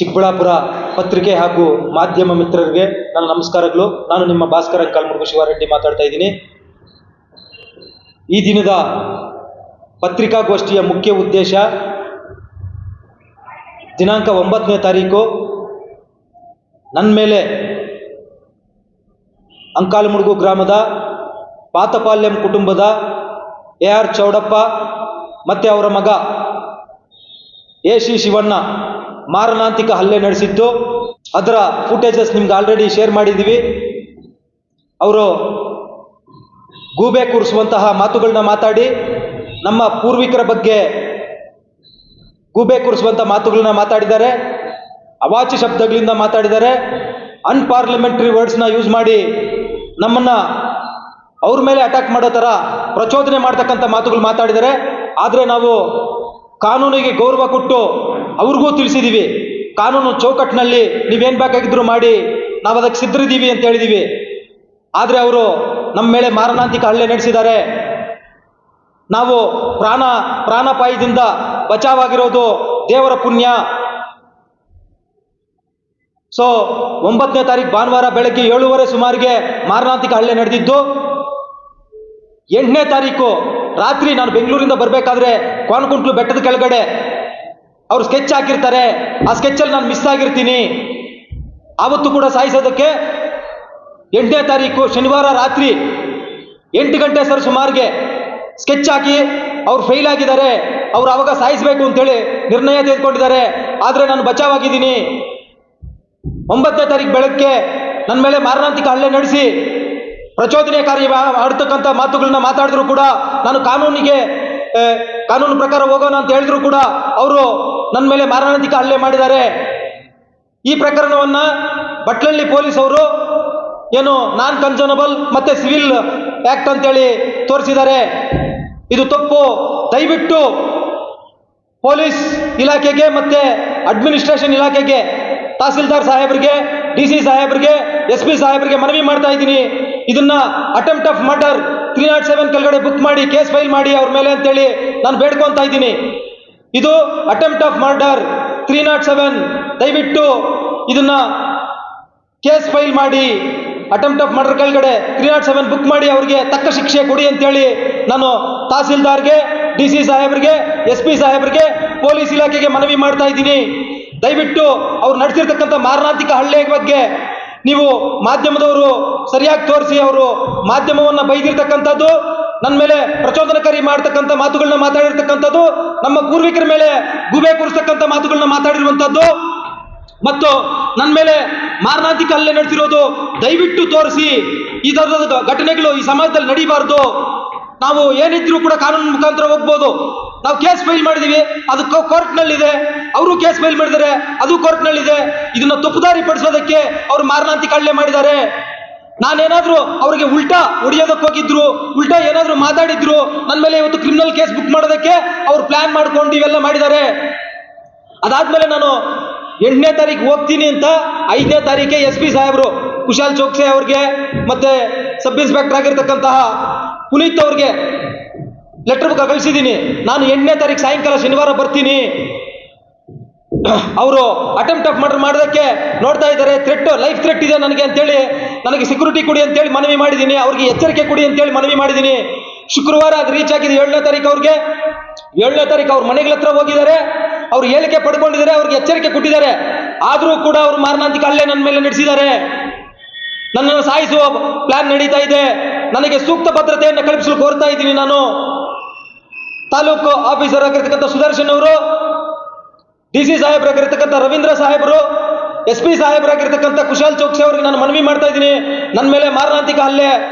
ಚಿಕ್ಕಬಳ್ಳಾಪುರ ಪತ್ರಿಕೆ ಹಾಗೂ ಮಾಧ್ಯಮ ಮಿತ್ರರಿಗೆ ನನ್ನ ನಮಸ್ಕಾರಗಳು. ನಾನು ನಿಮ್ಮ ಭಾಸ್ಕರ ಕಲ್ಮುರುಗು ಶಿವಾರೆಡ್ಡಿ ಮಾತಾಡ್ತಾ ಇದ್ದೀನಿ. ಈ ದಿನದ ಪತ್ರಿಕಾಗೋಷ್ಠಿಯ ಮುಖ್ಯ ಉದ್ದೇಶ ದಿನಾಂಕ ಒಂಬತ್ತನೇ ತಾರೀಕು. ನನ್ನ ಮೇಲೆ ಅಂಕಾಲಮುಡುಗು ಗ್ರಾಮದ ಪಾತಪಾಲ್ಯಂ ಕುಟುಂಬದ ಎ ಆರ್ ಚೌಡಪ್ಪ ಮತ್ತು ಅವರ ಮಗ ಎ ಸಿ ಶಿವಣ್ಣ ಮಾರಣಾಂತಿಕ ಹಲ್ಲೆ ನಡೆಸಿದ್ದು ಅದರ ಫುಟೇಜಸ್ ನಿಮ್ಗೆ ಆಲ್ರೆಡಿ ಶೇರ್ ಮಾಡಿದ್ದೀವಿ ಅವರು ಗೂಬೆ ಕೂರಿಸುವಂತಹ ಮಾತುಗಳನ್ನ ಮಾತಾಡಿ, ನಮ್ಮ ಪೂರ್ವಿಕರ ಬಗ್ಗೆ ಗೂಬೆ ಕೂರಿಸುವಂಥ ಮಾತುಗಳನ್ನ ಮಾತಾಡಿದ್ದಾರೆ. ಅವಾಚ್ಯ ಶಬ್ದಗಳಿಂದ ಮಾತಾಡಿದ್ದಾರೆ. ಅನ್ಪಾರ್ಲಿಮೆಂಟ್ರಿ ವರ್ಡ್ಸ್ನ ಯೂಸ್ ಮಾಡಿ ನಮ್ಮನ್ನು ಅವ್ರ ಮೇಲೆ ಅಟ್ಯಾಕ್ ಮಾಡೋ ಥರ ಪ್ರಚೋದನೆ ಮಾಡ್ತಕ್ಕಂಥ ಮಾತುಗಳು ಮಾತಾಡಿದ್ದಾರೆ. ಆದರೆ ನಾವು ಕಾನೂನಿಗೆ ಗೌರವ ಕೊಟ್ಟು ಅವ್ರಿಗೂ ತಿಳಿಸಿದ್ದೀವಿ ಕಾನೂನು ಚೌಕಟ್ಟಿನಲ್ಲಿ ನೀವೇನು ಬೇಕಾಗಿದ್ರು ಮಾಡಿ, ನಾವು ಅದಕ್ಕೆ ಸಿದ್ಧರಿದ್ದೀವಿ ಅಂತ ಹೇಳಿದ್ದೀವಿ ಆದರೆ ಅವರು ನಮ್ಮ ಮೇಲೆ ಮಾರಣಾಂತಿಕ ಹಲ್ಲೆ ನಡೆಸಿದ್ದಾರೆ. ನಾವು ಪ್ರಾಣ, ಪ್ರಾಣಪಾಯದಿಂದ ಬಚಾವಾಗಿರೋದು ದೇವರ ಪುಣ್ಯ. ಸೊ ಒಂಬತ್ತನೇ ತಾರೀಕು ಭಾನುವಾರ ಬೆಳಗ್ಗೆ ಏಳುವರೆ ಸುಮಾರಿಗೆ ಮಾರಣಾಂತಿಕ ಹಲ್ಲೆ ನಡೆದಿದ್ದು. ಎಂಟನೇ ತಾರೀಕು ರಾತ್ರಿ ನಾನು ಬೆಂಗಳೂರಿಂದ ಬರಬೇಕಾದ್ರೆ ಕೋನಕುಂಟ್ಲು ಬೆಟ್ಟದ ಕೆಳಗಡೆ. ಅವರು ಸ್ಕೆಚ್ ಹಾಕಿರ್ತಾರೆ. ಆ ಸ್ಕೆಚ್ಚಲ್ಲಿ ನಾನು ಮಿಸ್ ಆಗಿರ್ತೀನಿ. ಆವತ್ತು ಕೂಡ ಸಾಯಿಸೋದಕ್ಕೆ ಎಂಟನೇ ತಾರೀಕು ಶನಿವಾರ ರಾತ್ರಿ ಎಂಟು ಗಂಟೆ ಸರ್ ಸುಮಾರಿಗೆ ಸ್ಕೆಚ್ ಹಾಕಿ ಅವ್ರು ಫೇಲ್ ಆಗಿದ್ದಾರೆ. ಅವ್ರು ಅವಾಗ ಸಾಯಿಸಬೇಕು ಅಂತೇಳಿ ನಿರ್ಣಯ ತೆಗೆದುಕೊಂಡಿದ್ದಾರೆ. ಆದರೆ ನಾನು ಬಚಾವಾಗಿದ್ದೀನಿ. ಒಂಬತ್ತನೇ ತಾರೀಕು ಬೆಳಗ್ಗೆ ನನ್ನ ಮೇಲೆ ಮಾರಣಾಂತಿಕ ಹಲ್ಲೆ ನಡೆಸಿ ಪ್ರಚೋದನೆಕಾರಿ ಆಡ್ತಕ್ಕಂಥ ಮಾತುಗಳನ್ನ ಮಾತಾಡಿದ್ರು ಕೂಡ ನಾನು ಕಾನೂನಿಗೆ ಕಾನೂನು ಪ್ರಕಾರ ಹೋಗೋಣ ಅಂತ ಹೇಳಿದ್ರು ಕೂಡ ಅವರು ನನ್ನ ಮೇಲೆ ಮಾರಣಾಂತಿಕ ಹಲ್ಲೆ ಮಾಡಿದ್ದಾರೆ. ಈ ಪ್ರಕರಣವನ್ನ ಬಟ್ಲಳ್ಳಿ ಪೊಲೀಸ್ ಅವರು ಏನು ನಾನ್ ಕನ್ಸನಬಲ್ ಮತ್ತೆ ಸಿವಿಲ್ ಆಕ್ಟ್ ಅಂತೇಳಿ ತೋರಿಸಿದ್ದಾರೆ. ಇದು ತಪ್ಪು. ದಯವಿಟ್ಟು ಪೊಲೀಸ್ ಇಲಾಖೆಗೆ ಮತ್ತೆ ಅಡ್ಮಿನಿಸ್ಟ್ರೇಷನ್ ಇಲಾಖೆಗೆ ತಹಸೀಲ್ದಾರ್ ಸಾಹೇಬರಿಗೆ, ಡಿ ಸಿ ಸಾಹೇಬರಿಗೆ, ಎಸ್ ಪಿ ಸಾಹೇಬರಿಗೆ ಮನವಿ ಮಾಡ್ತಾ ಇದ್ದೀನಿ. ಇದನ್ನ attempt of murder three not seven ಕೆಳಗಡೆ ಬುಕ್ ಮಾಡಿ ಕೇಸ್ ಫೈಲ್ ಮಾಡಿ ಅವ್ರ ಮೇಲೆ ಅಂತೇಳಿ ನಾನು ಬೇಡ್ಕೊತಾ ಇದ್ದೀನಿ. ಇದು attempt of murder three not seven ದಯವಿಟ್ಟು ಇದನ್ನ ಕೇಸ್ ಫೈಲ್ ಮಾಡಿ ಅಟೆಂಪ್ಟ್ ಆಫ್ ಮರ್ಡರ್ ಕೆಳಗಡೆ ತ್ರೀ ನಾಟ್ ಸೆವೆನ್ ಬುಕ್ ಮಾಡಿ ಅವರಿಗೆ ತಕ್ಕ ಶಿಕ್ಷೆ ಕೊಡಿ ಅಂತೇಳಿ ನಾನು ತಹಸೀಲ್ದಾರ್ಗೆ, ಡಿ ಸಿ ಸಾಹೇಬ್ರಿಗೆ, ಎಸ್ ಪಿ ಸಾಹೇಬ್ರಿಗೆ, ಪೊಲೀಸ್ ಇಲಾಖೆಗೆ ಮನವಿ ಮಾಡ್ತಾ ಇದ್ದೀನಿ. ದಯವಿಟ್ಟು ಅವ್ರು ನಡೆಸಿರ್ತಕ್ಕಂಥ ಮಾರಣಾಂತಿಕ ಹಳ್ಳಿಯ ಬಗ್ಗೆ ನೀವು ಮಾಧ್ಯಮದವರು ಸರಿಯಾಗಿ ತೋರಿಸಿ ಅವರು ಮಾಧ್ಯಮವನ್ನು ಬೈದಿರ್ತಕ್ಕಂಥದ್ದು ನನ್ನ ಮೇಲೆ ಪ್ರಚೋದನಕಾರಿ ಮಾಡ್ತಕ್ಕಂಥ ಮಾತುಗಳನ್ನ ಮಾತಾಡಿರ್ತಕ್ಕಂಥದ್ದು, ನಮ್ಮ ಪೂರ್ವಿಕರ ಮೇಲೆ ಗುಬೆ ಕೂರಿಸ್ತಕ್ಕಂಥ ಮಾತುಗಳನ್ನ ಮಾತಾಡಿರುವಂಥದ್ದು. ಮತ್ತು ನನ್ನ ಮೇಲೆ ಮಾರಣಾಂತಿಕ ಹಲ್ಲೆ ನಡೆಸಿರೋದು ದಯವಿಟ್ಟು ತೋರಿಸಿ. ಈ ಥರದ ಘಟನೆಗಳು ಈ ಸಮಾಜದಲ್ಲಿ ನಡೀಬಾರ್ದು. ನಾವು ಏನಿದ್ರು ಕೂಡ ಕಾನೂನು ಮುಖಾಂತರ ಹೋಗ್ಬೋದು. ನಾವು ಕೇಸ್ ಫೈಲ್ ಮಾಡಿದೀವಿ, ಅದು ಕೋರ್ಟ್ನಲ್ಲಿದೆ. ಅವರು ಕೇಸ್ ಫೈಲ್ ಮಾಡಿದ್ದಾರೆ ಅದು ಕೋರ್ಟ್ನಲ್ಲಿದೆ. ಇದನ್ನ ತಪ್ಪುದಾರಿ ಪಡಿಸೋದಕ್ಕೆ ಅವರು ಮಾರಣಾಂತಿಕ ಕಳ್ಳಲೆ ಮಾಡಿದ್ದಾರೆ. ನಾನೇನಾದ್ರೂ ಅವರಿಗೆ ಉಲ್ಟಾ ಹೊಡಿಯೋದಕ್ಕೆ ಹೋಗಿದ್ರು, ಉಲ್ಟಾ ಏನಾದರೂ ಮಾತಾಡಿದ್ರು ನನ್ನ ಮೇಲೆ ಇವತ್ತು ಕ್ರಿಮಿನಲ್ ಕೇಸ್ ಬುಕ್ ಮಾಡೋದಕ್ಕೆ ಅವ್ರು ಪ್ಲಾನ್ ಮಾಡ್ಕೊಂಡು ಇವೆಲ್ಲ ಮಾಡಿದ್ದಾರೆ. ಅದಾದ್ಮೇಲೆ ನಾನು ಎಂಟನೇ ತಾರೀಕು ಹೋಗ್ತೀನಿ ಅಂತ ಐದನೇ ತಾರೀಕೆ ಎಸ್ ಪಿ ಸಾಹೇಬರು ಕುಶಾಲ್ ಚೌಕ್ಸೆ ಅವ್ರಿಗೆ, ಮತ್ತೆ ಸಬ್ ಇನ್ಸ್ಪೆಕ್ಟರ್ ಆಗಿರ್ತಕ್ಕಂತಹ ಪುನೀತ್ ಅವ್ರಿಗೆ ಲೆಟರ್ ಕಳಿಸಿದ್ದೀನಿ ನಾನು ಎಂಟನೇ ತಾರೀಕು ಸಾಯಂಕಾಲ ಶನಿವಾರ ಬರ್ತೀನಿ. ಅವರು ಅಟೆಂಪ್ಟ್ ಆಫ್ ಮರ್ಡರ್ ಮಾಡೋದಕ್ಕೆ ನೋಡ್ತಾ ಇದ್ದಾರೆ. ಥ್ರೆಟ್ ಲೈಫ್ ಥ್ರೆಟ್ ಇದೆ ನನಗೆ ಅಂತೇಳಿ. ನನಗೆ ಸೆಕ್ಯೂರಿಟಿ ಕೊಡಿ ಅಂತೇಳಿ ಮನವಿ ಮಾಡಿದ್ದೀನಿ. ಅವ್ರಿಗೆ ಎಚ್ಚರಿಕೆ ಕೊಡಿ ಅಂತೇಳಿ ಮನವಿ ಮಾಡಿದ್ದೀನಿ. ಶುಕ್ರವಾರ ಅದು ರೀಚ್ ಆಗಿದೆ ಏಳನೇ ತಾರೀಕು ಅವ್ರಿಗೆ. ಏಳನೇ ತಾರೀಕು ಅವ್ರ ಮನೆಗಳ ಹತ್ರ ಹೋಗಿದ್ದಾರೆ. ಅವ್ರು ಹೇಳಿಕೆ ಪಡ್ಕೊಂಡಿದ್ದಾರೆ. ಅವ್ರಿಗೆ ಎಚ್ಚರಿಕೆ ಕೊಟ್ಟಿದ್ದಾರೆ. ಆದರೂ ಕೂಡ ಅವರು ಮಾರಣಾಂತಿಕ ಅಲ್ಲೇ ನನ್ನ ಮೇಲೆ ನಡೆಸಿದ್ದಾರೆ. ನನ್ನನ್ನು ಸಾಯಿಸುವ ಪ್ಲಾನ್ ನಡೀತಾ ಇದೆ. ನನಗೆ ಸೂಕ್ತ ಭದ್ರತೆಯನ್ನು ಕಲ್ಪಿಸಲು ಕೋರ್ತಾ ಇದ್ದೀನಿ ನಾನು. ತಾಲೂಕು ಆಫೀಸರ್ ಆಗಿರ್ತಕ್ಕಂಥ ಸುದರ್ಶನ್ ಅವರು, ಡಿ ಸಿ ಸಾಹೇಬರಾಗಿರ್ತಕ್ಕಂಥ ರವೀಂದ್ರ ಸಾಹೇಬರು, ಎಸ್ ಪಿ ಸಾಹೇಬ್ರಾಗಿರ್ತಕ್ಕಂಥ ಕುಶಾಲ್ ಚೌಕ್ಸಿ ಅವ್ರಿಗೆ ನಾನು ಮನವಿ ಮಾಡ್ತಾ ಇದ್ದೀನಿ. ನನ್ನ ಮೇಲೆ ಮಾರಣಾಂತಿಕ ಹಲ್ಲೆ.